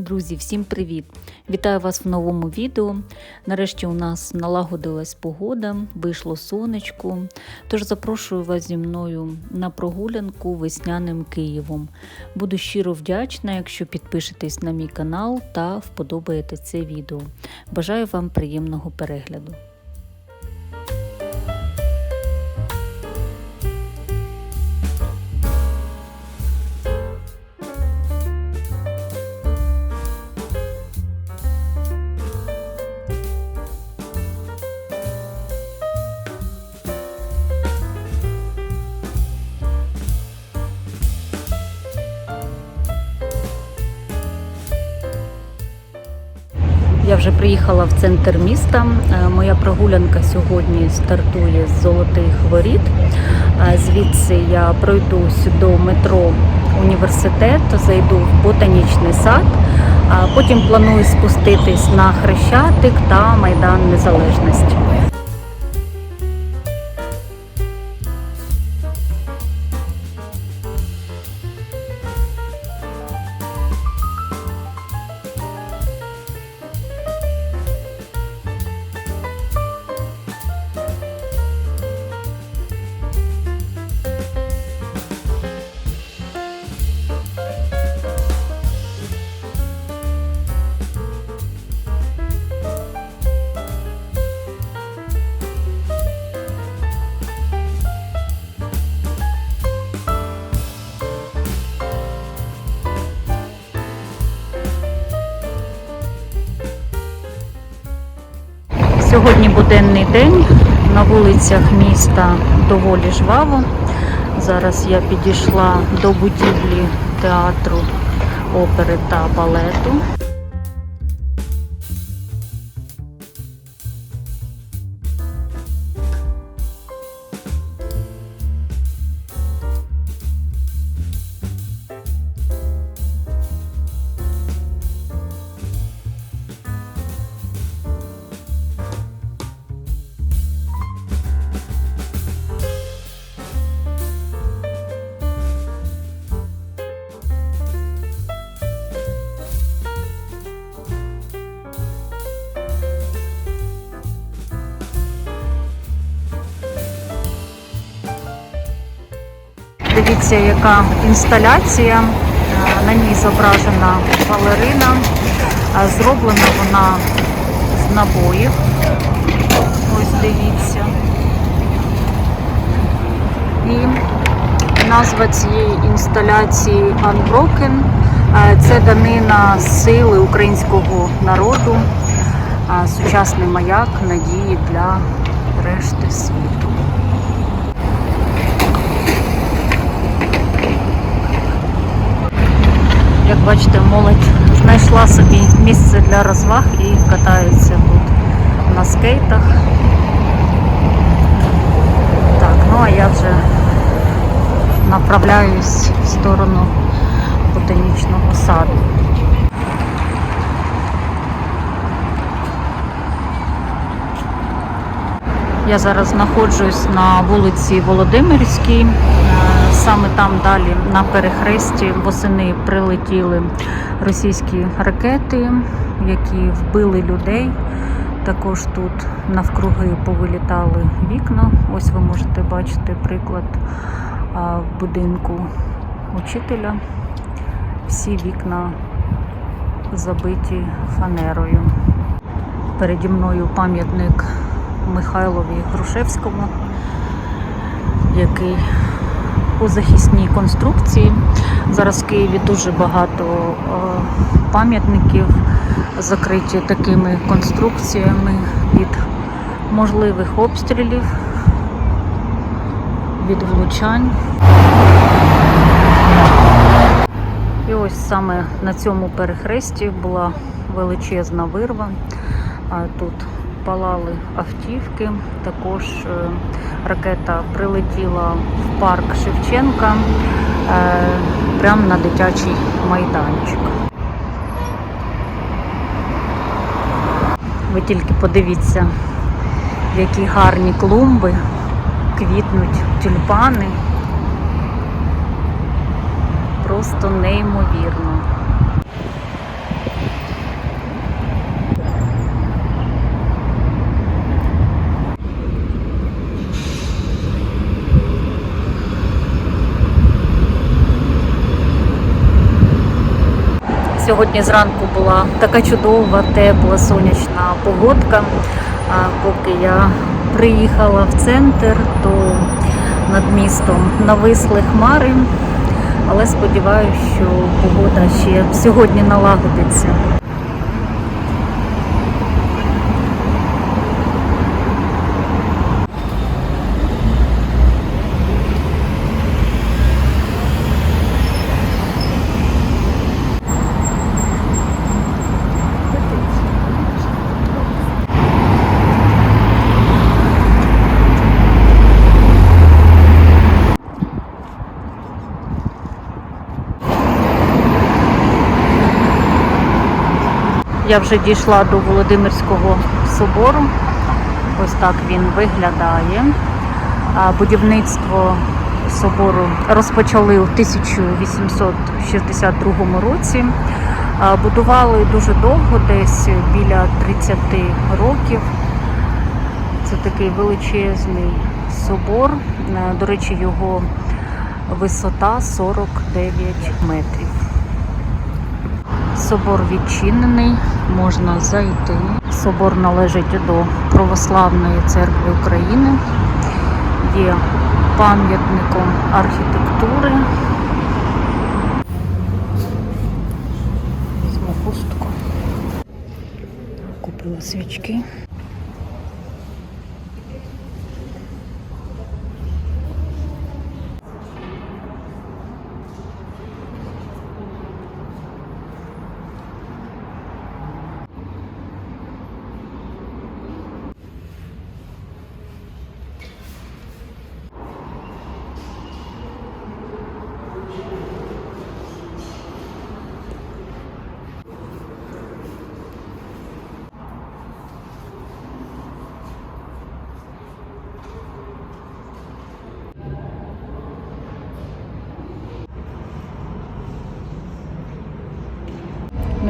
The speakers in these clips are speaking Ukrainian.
Друзі, всім привіт! Вітаю вас в новому відео. Нарешті у нас налагодилась погода, вийшло сонечко. Тож запрошую вас зі мною на прогулянку весняним Києвом. Буду щиро вдячна, якщо підпишетесь на мій канал та вподобаєте це відео. Бажаю вам приємного перегляду. Я вже приїхала в центр міста. Е, Моя прогулянка сьогодні стартує з золотих воріт. Е, Звідси я пройдусь до метро університет, зайду в ботанічний сад. а Потім планую спуститись на Хрещатик та Майдан Незалежності. Сьогодні буденний день. На вулицях міста доволі жваво. Зараз я підійшла до будівлі театру опери та балету. Дивіться, яка інсталяція. Е, На ній зображена балерина. Зроблена вона з набоїв. Ось дивіться. І назва цієї інсталяції Unbroken. Е, Це данина сили українського народу, е, сучасний маяк надії для решти світу. Бачите, молодь знайшла собі місце для розваг і катаються тут на скейтах. Так, ну а я вже направляюсь в сторону ботанічного саду. Я зараз знаходжусь на вулиці Володимирській. Саме там далі на перехресті восени прилетіли російські ракети, які вбили людей. Також тут навкруги повилітали вікна. Ось ви можете бачити приклад будинку учителя. Всі вікна забиті фанерою. Переді мною пам'ятник Михайлові Грушевському, який у захисній конструкції. Зараз в Києві дуже багато е, пам'ятників закриті такими конструкціями від можливих обстрілів, від влучань. І ось саме на цьому перехресті була величезна вирва. Тут палали автівки. Також е, ракета прилетіла в парк Шевченка е, прямо на дитячий майданчик. Ви тільки подивіться, які гарні клумби, квітнуть тюльпани. Просто неймовірно. Сьогодні зранку була така чудова, тепла, сонячна погодка. А поки я приїхала в центр, то над містом нависли хмари, але сподіваюся, що погода ще сьогодні налагодиться. Я вже дійшла до Володимирського собору. Ось так він виглядає. Будівництво собору розпочали у 1862 році. Будували дуже довго, десь біля 30 років. Це такий величезний собор. До речі, його висота 49 метрів. Собор відчинений, можна зайти. Собор належить до Православної церкви України, є пам'ятником архітектури. Візьму. Купила свічки.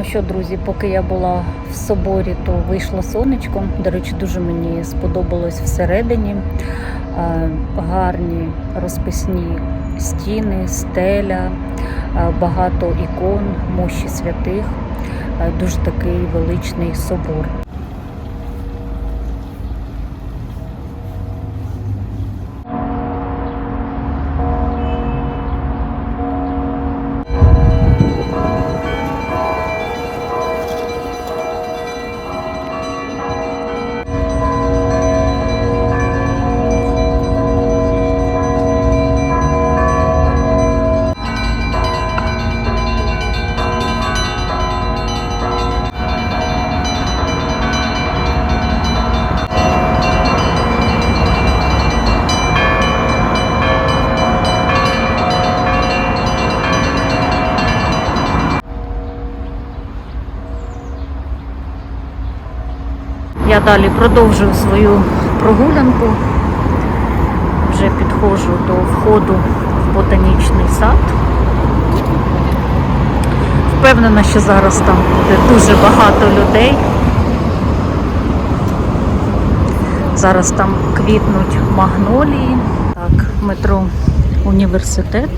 Ну що, друзі, поки я була в соборі, то вийшло сонечко. До речі, дуже мені сподобалось всередині. Е, Гарні розписні стіни, стеля, е, багато ікон, мощі святих. Е, Дуже такий величний собор. Далі продовжую свою прогулянку. Вже підходжу до входу в ботанічний сад. Впевнена, що зараз там буде дуже багато людей. Зараз там квітнуть магнолії. Так, метро університет.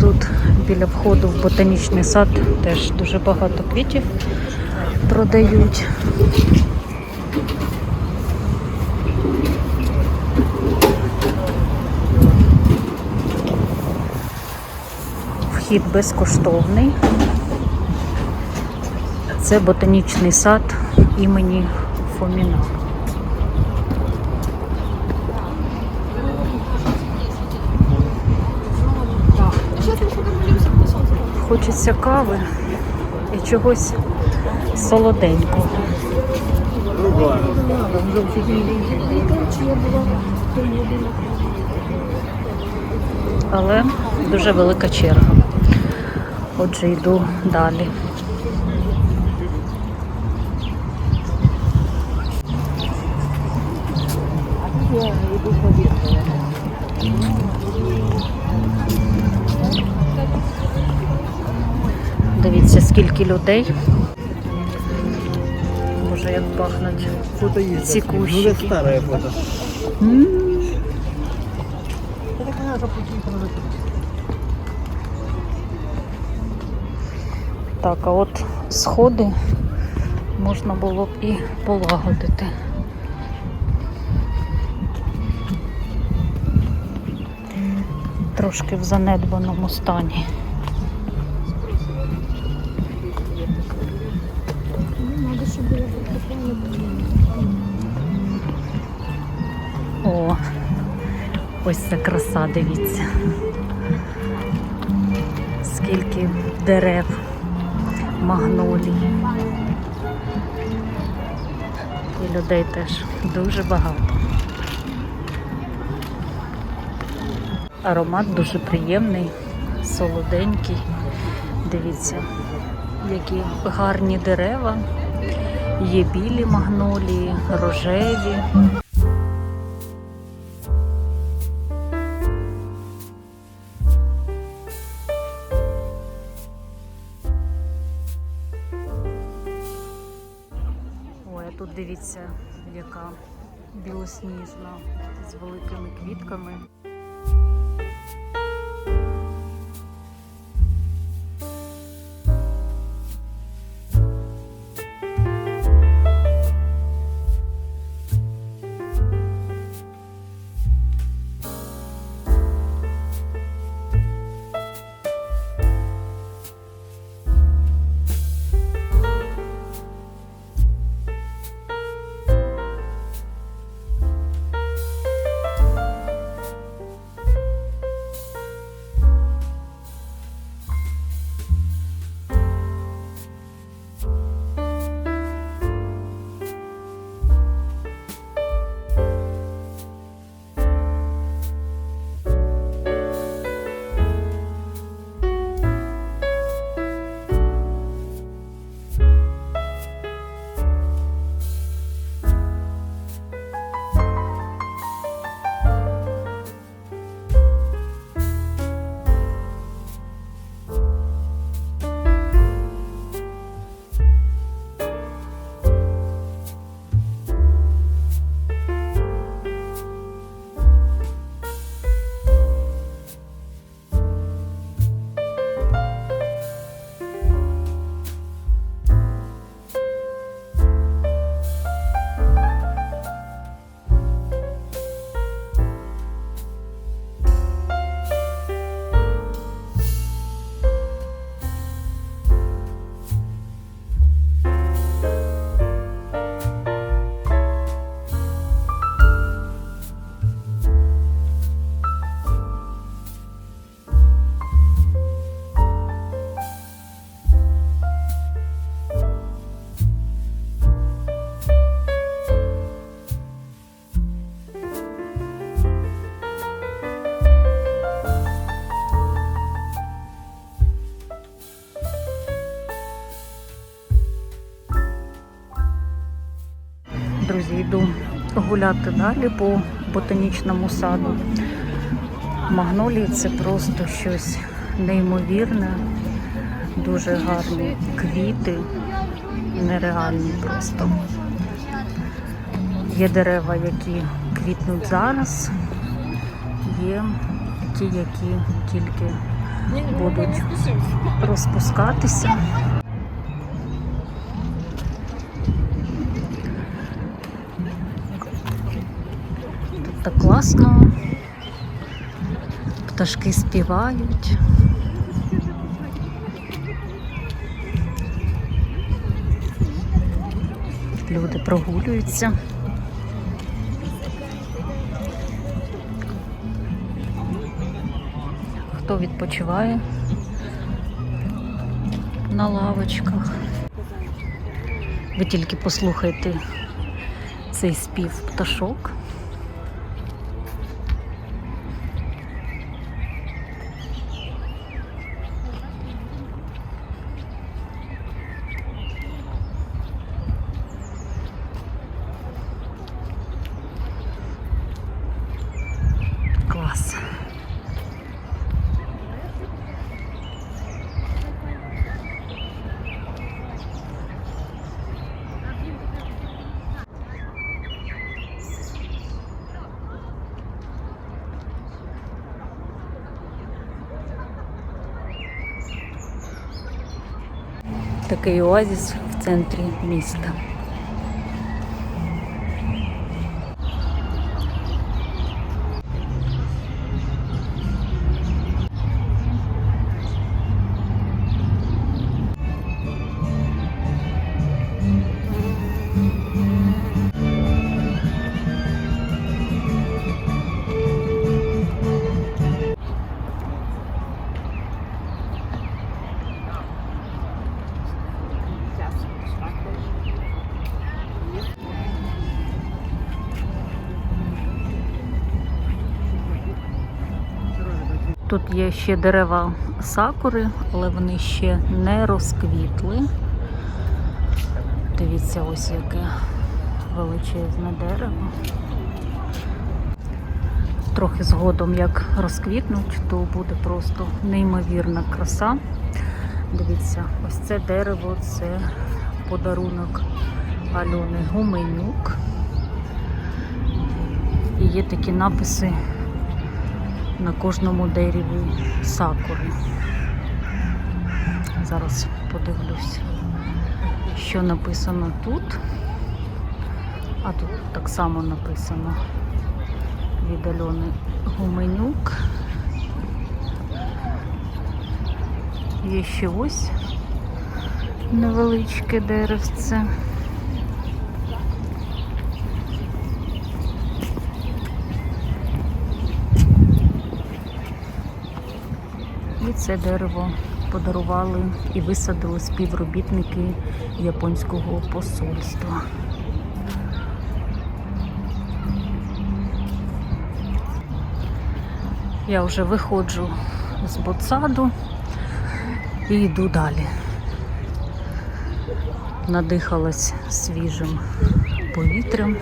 Тут біля входу в ботанічний сад теж дуже багато квітів продають. Вхід безкоштовний. Це ботанічний сад імені Фоміна. Хочеться кави і чогось солоденького. Але дуже велика черга. Отже, йду далі. Дивіться, скільки людей. Як пахнуть ці. Ну, кущики. Так, а от сходи можна було б і полагодити. Трошки в занедбаному стані. Ось ця краса, дивіться. Скільки дерев, магнолій. І людей теж дуже багато. Аромат дуже приємний, солоденький. Дивіться, які гарні дерева. Є білі магнолії, рожеві. Тут дивіться, яка білосніжна з великими квітками. Гуляти далі по ботанічному саду. Магнолії це просто щось неймовірне, дуже гарні квіти, нереальні просто. Є дерева, які квітнуть зараз, є ті, які тільки будуть розпускатися. Тут так класно. Пташки співають. Люди прогулюються. Хто відпочиває на лавочках. Ви тільки послухайте цей спів пташок. Клас. Такий оазіс в центрі міста. Є ще дерева сакури, але вони ще не розквітли. Дивіться, ось яке величезне дерево. Трохи згодом, як розквітнуть, то буде просто неймовірна краса. Дивіться, ось це дерево це подарунок Альони Гуменюк. І є такі написи на кожному дереві сакури. Зараз подивлюсь, що написано тут. А тут так само написано від Альони Гуменюк. Є ще ось невеличке деревце. І це дерево подарували і висадили співробітники японського посольства. Я вже виходжу з ботсаду і йду далі. Надихалась свіжим повітрям,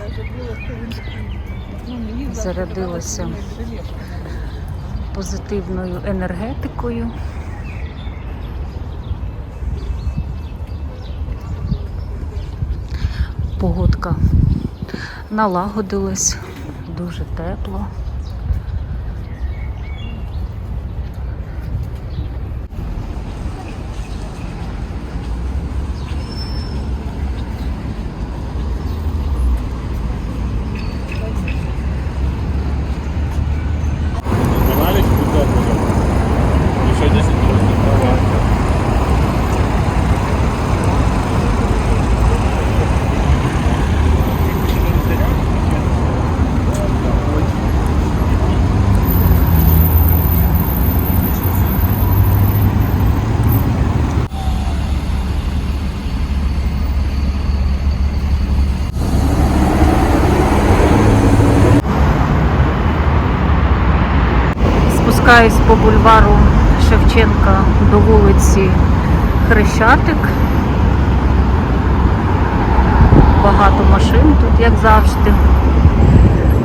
зарядилася позитивною енергетикою. Погодка налагодилась, дуже тепло. Спускаюсь по бульвару Шевченка до вулиці Хрещатик. Багато машин тут, як завжди.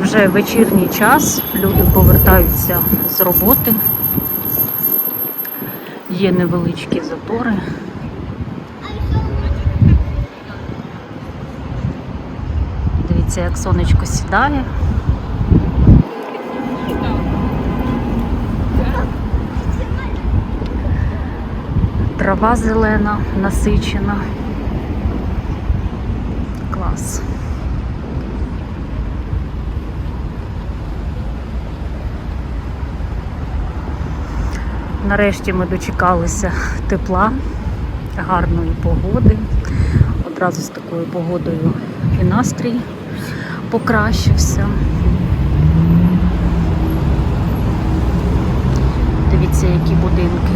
Вже вечірній час, люди повертаються з роботи. Є невеличкі затори. Дивіться, як сонечко сідає. Трава зелена, насичена. Клас. Нарешті ми дочекалися тепла, гарної погоди. Одразу з такою погодою і настрій покращився. Дивіться, які будинки.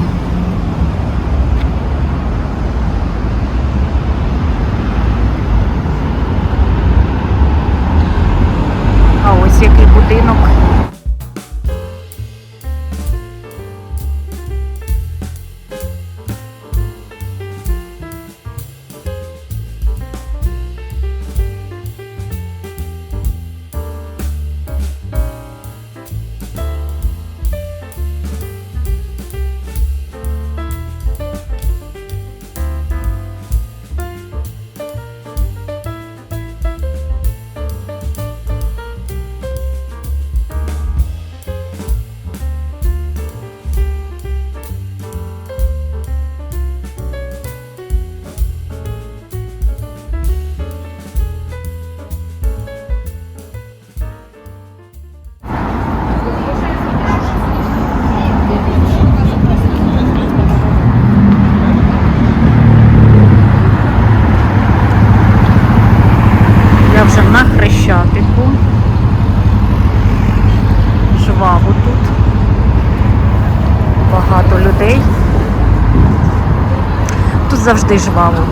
Завжди жваво.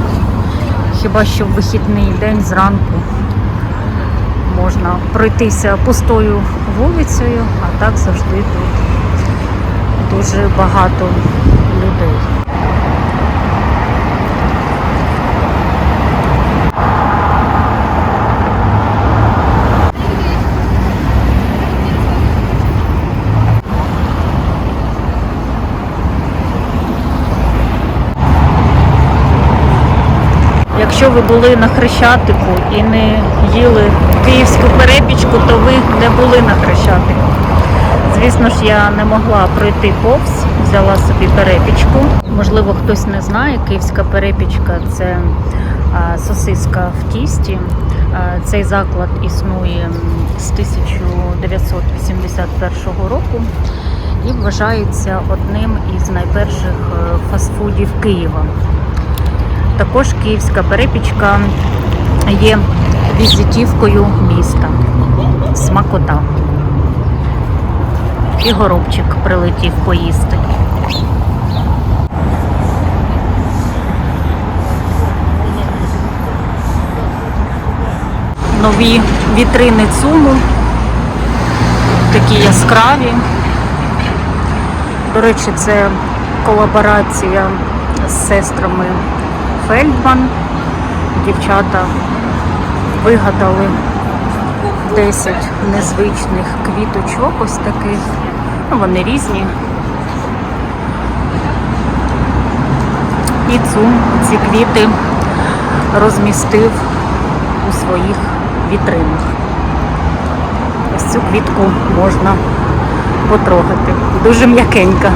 Хіба що в вихідний день зранку можна пройтися пустою вулицею, а так завжди тут дуже багато людей. Якщо ви були на Хрещатику і не їли київську перепічку, то ви не були на Хрещатику. Звісно ж, я не могла пройти повз, взяла собі перепічку. Можливо, хтось не знає, київська перепічка це сосиска в тісті. Цей заклад існує з 1981 року і вважається одним із найперших е, фастфудів Києва. Також київська перепічка є візитівкою міста. Смакота. І горобчик прилетів поїсти. Нові вітрини ЦУМу, такі яскраві. До речі, це колаборація з сестрами Фельдман. Дівчата вигадали 10 незвичних квіточок, ось таких. Ну, вони різні. І ЦУМ ці квіти розмістив у своїх вітринах. Ось цю квітку можна потрогати. Дуже м'якенька.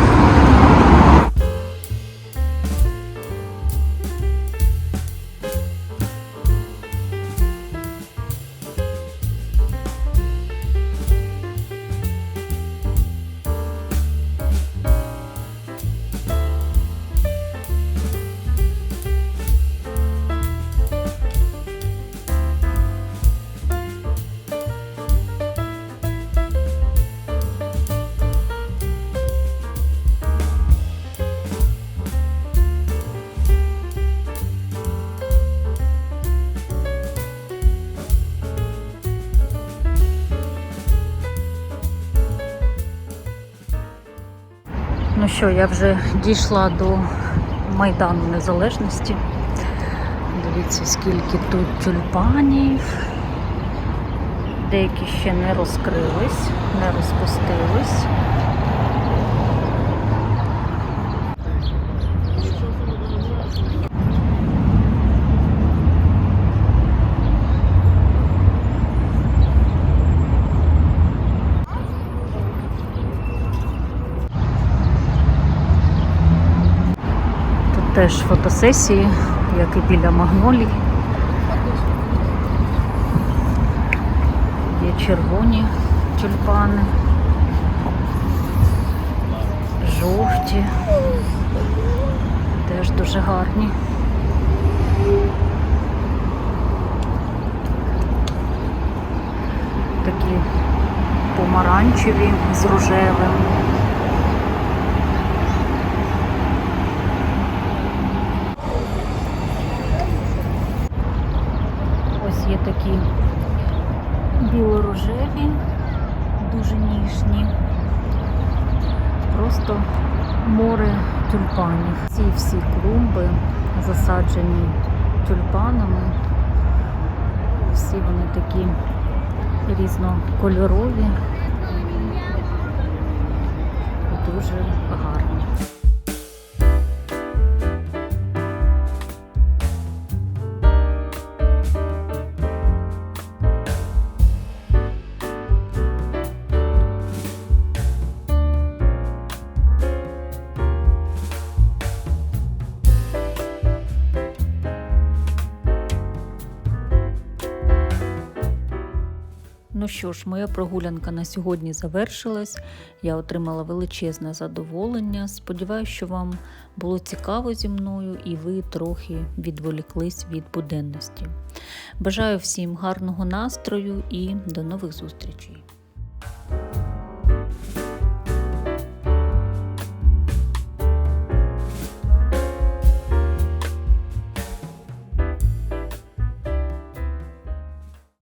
Ну що, я вже дійшла до Майдану Незалежності. Дивіться, скільки тут тюльпанів. Деякі ще не розкрились, не розпустились. Тут теж фотосесії, як і біля магнолій. Є червоні тюльпани, жовті, теж дуже гарні. Такі помаранчеві з рожевим. Ось є такі білорожеві, дуже ніжні. Просто море тюльпанів. Ці всі клумби засаджені тюльпанами. Всі вони такі різнокольорові дуже гарні. Що ж, моя прогулянка на сьогодні завершилась. Я отримала величезне задоволення. Сподіваюся, що вам було цікаво зі мною і ви трохи відволіклись від буденності. Бажаю всім гарного настрою і до нових зустрічей!